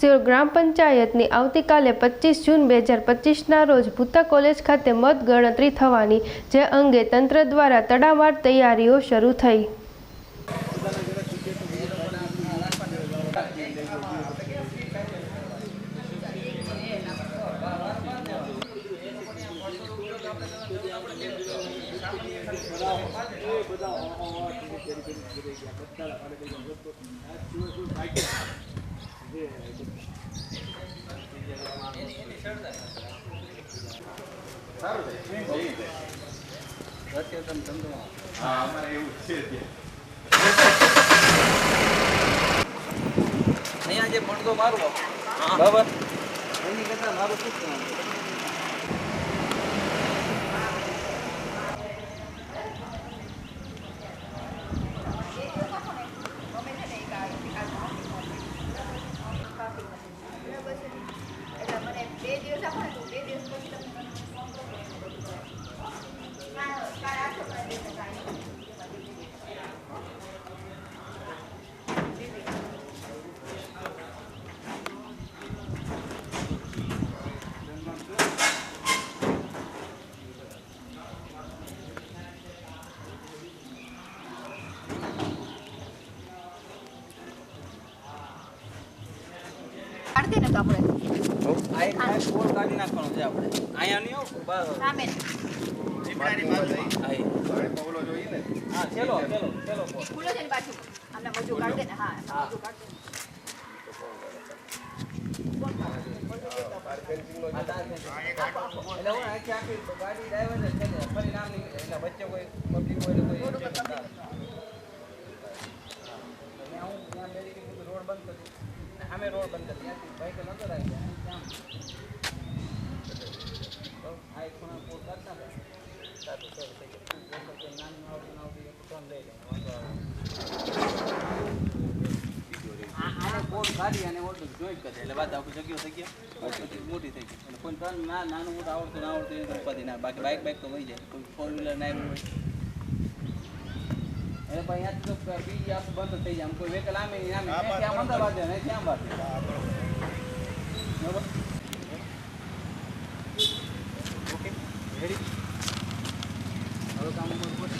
સિયોર ગ્રામ પંચાયતની આવતીકાલે પચીસ જૂન બે હજાર પચીસના રોજ ભૂતા કોલેજ ખાતે મત ગણતરી થવાની, જે અંગે તંત્ર દ્વારા તડામાર તૈયારીઓ શરૂ થઈ. અહીંયા જે પડદો મારવો બરાબર. એની કરતા મારું શું કહેવાનું? એટલે મને બે દિવસ આપો ને તો બે દિવસ પછી તમને ફોન કરું. કાલ કાલ આઠસો પણ દિવસે કાલ. કાઢી દે ને તો આપણે. આ એક ગોળ કાઢી નાખવાનો છે આપણે. અહીંયા નહીં આવું બસ સામે. હા એ. હા ચલો ચલો ચલો. ખુલ્લો છે ને પાછું? આમને મોજું કાઢ દે ને હા. મોજું કાઢી. દે ને રોડ બંધ કરી ને સામે રોડ બંધ કરી ત્યાંથી બાઈક નતો રાખી ત્યાં તો આ એક ખૂણા પોટ કાઢતા હતા સારું સારું થઈ ગયું લોકો કે નાનું આવતું ના આવતું એક ટર્ન લઈ લે વાંધો આવે આ- આને બોર્ડ કાઢી અને ઓટલું જોઈન્ટ કરી દે. એટલે વાત આખું જગ્યો થઈ ગયો પછી મોટી થઈ ગઈ એટલે કોઈ ટર્ન ના નાનું મોટું આવડતું ના આવડતું એ તો ઉપાધિ ના બાકી બાઇક બાઇક તો વહી જાય કોઈ ફોર વ્હીલર ના આવ્યું હોય એટલે પછી અહીંયાથી તો બીજી બંધ થઈ જાય. કોઈ વેહિકલ આમે આમે ત્યાં અમદાવાદ જાય ત્યાં બાદ બરોબર ઓકે રેડી હવે કામ ઉપર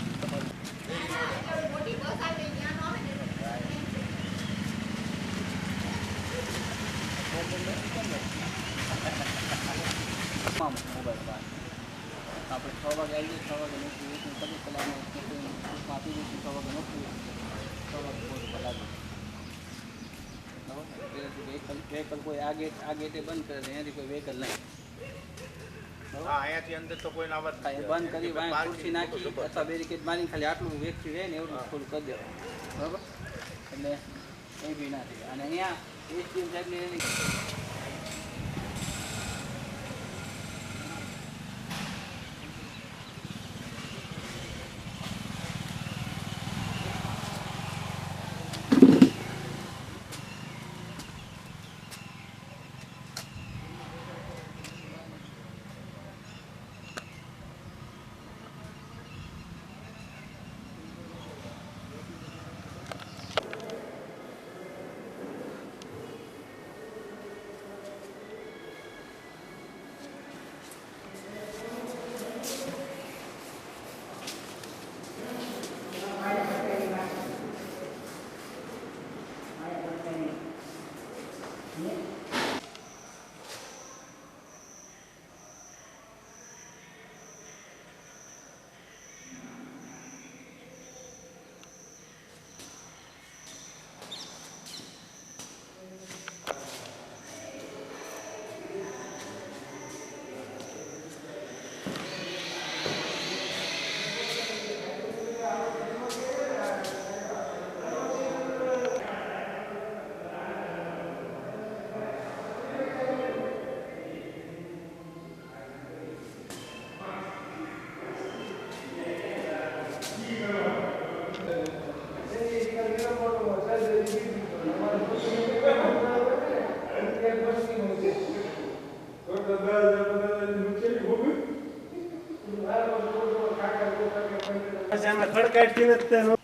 મોટી બસ આવે ત્યાં નો આવે આપણે છ વાગે આવીએ છ વાગે નોકરી એક કલાક કલાકમાં નોકરી આપી દઈશું છ વાગે નોકરી છ વાગે કોઈ કલાક વેહિકલ કોઈ આ ગેટ આ ગેટે બંધ કરે છે એનાથી કોઈ વેહિકલ નહીં. અહીંયાથી અંદર તો કોઈ આવવા થાય બંધ કરી ખુરશી નાખી અથવા બેરીકેડ મારીને ખાલી આટલું વ્યક્તિ રહે ને એવું થોડું કરી દેવાનું. બરાબર? એટલે એ બી ના થાય. અને અહીંયા એસડીએમ સાહેબની ખડકાટ